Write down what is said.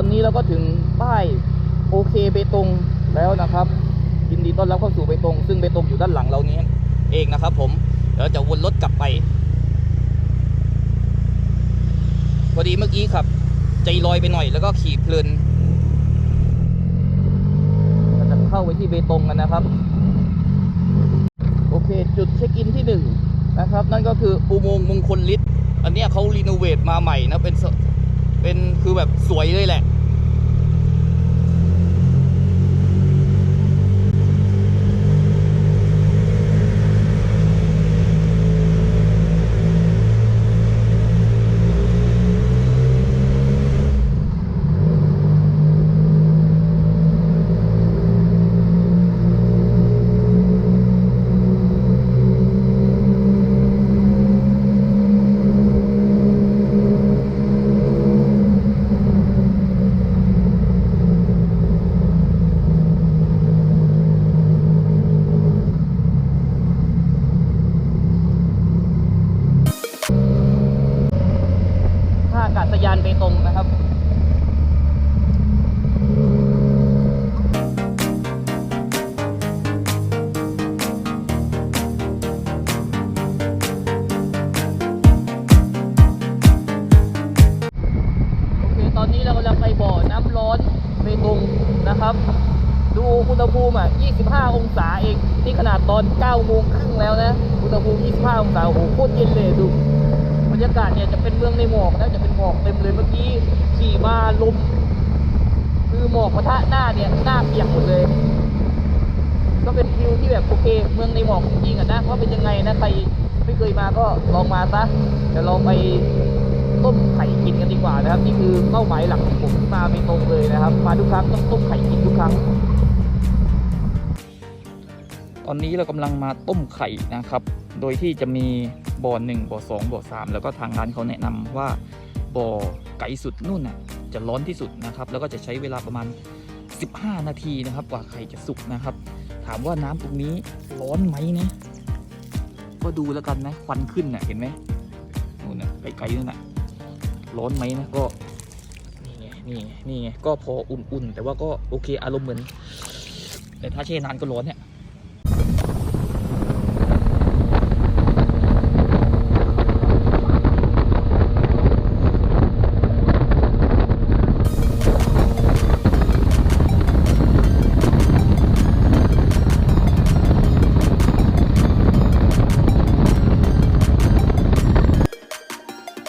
อนนี้เราก็ถึงป้ายโอเคเบตงแล้วนะครับยินดีต้อนรับเข้าสู่เบตง ซึ่งเบตงอยู่ด้านหลังเรานี้เองนะครับ ผมเดี๋ยวจะวนรถกลับไป พอดีเมื่อกี้ขับ ใจลอยไปหน่อยแล้วก็ขี่เพลินเราจะเข้าไปที่เบตงกันนะครับ โอเค จุดเช็คอินที่หนึ่งนะครับ นั่นก็คืออุโมงค์มงคลฤทธิ์อันนี้เขารีโนเวทมาใหม่นะเป็น เป็นคือแบบสวยเลยแหละ ท่านเบตงนะครับโอนนี้เรากำลังไปบ่อน้ำร้อนเบตงนะครับ ดูอุณหภูมิอะ 25 องศาเอง นี่ขนาดตอน9โมงครึ่งแล้วนะ อุณหภูมิ 25 องศา โอ้โห โคตรเย็นเลยดู รยากาศเนี่ยจะเป็นเมืองในหมอกนะจะเป็นหมอกเต็มเลยเมื่อกี้ขี่มาลมคือหมอกปะทะหน้าเนี่ยหน้าเปียกหมดเลย ก็เป็นฟิวที่แบบโอเค เมืองในหมอกจริงๆอะนะว่าเป็นยังไงนะใครไม่เคยมาก็ลองมาซะเดี๋ยวเราไปต้มไข่กินกันดีกว่านะครับ นี่คือเป้าหมายหลักของผมมาเป็นตรงเลยนะครับ มาทุกครั้งต้องต้มไข่กินทุกครั้ง ตอนนี้เรากำลังมาต้มไข่นะครับ โดยที่จะมี บ่อหนึ่งบ่อสองบ่อสามแล้วก็ทางร้านเขาแนะนำว่าบ่อไก่สุดนู่นน่ะจะร้อนที่สุดนะครับ แล้วก็จะใช้เวลาประมาณ 15 นาทีนะครับ กว่าไข่จะสุกนะครับ ถามว่าน้ำตรงนี้ร้อนไหมนะก็ดูแล้วกันนะควันขึ้นน่ะเห็นไหมนู่นน่ะไกลๆนู่นน่ะร้อนไหมนะก็นี่ไงนี่ไงนี่ไงก็พออุ่นๆ แต่ว่าก็โอเคอารมณ์เหมือน แต่ถ้าแช่นานก็ร้อนเนี่ย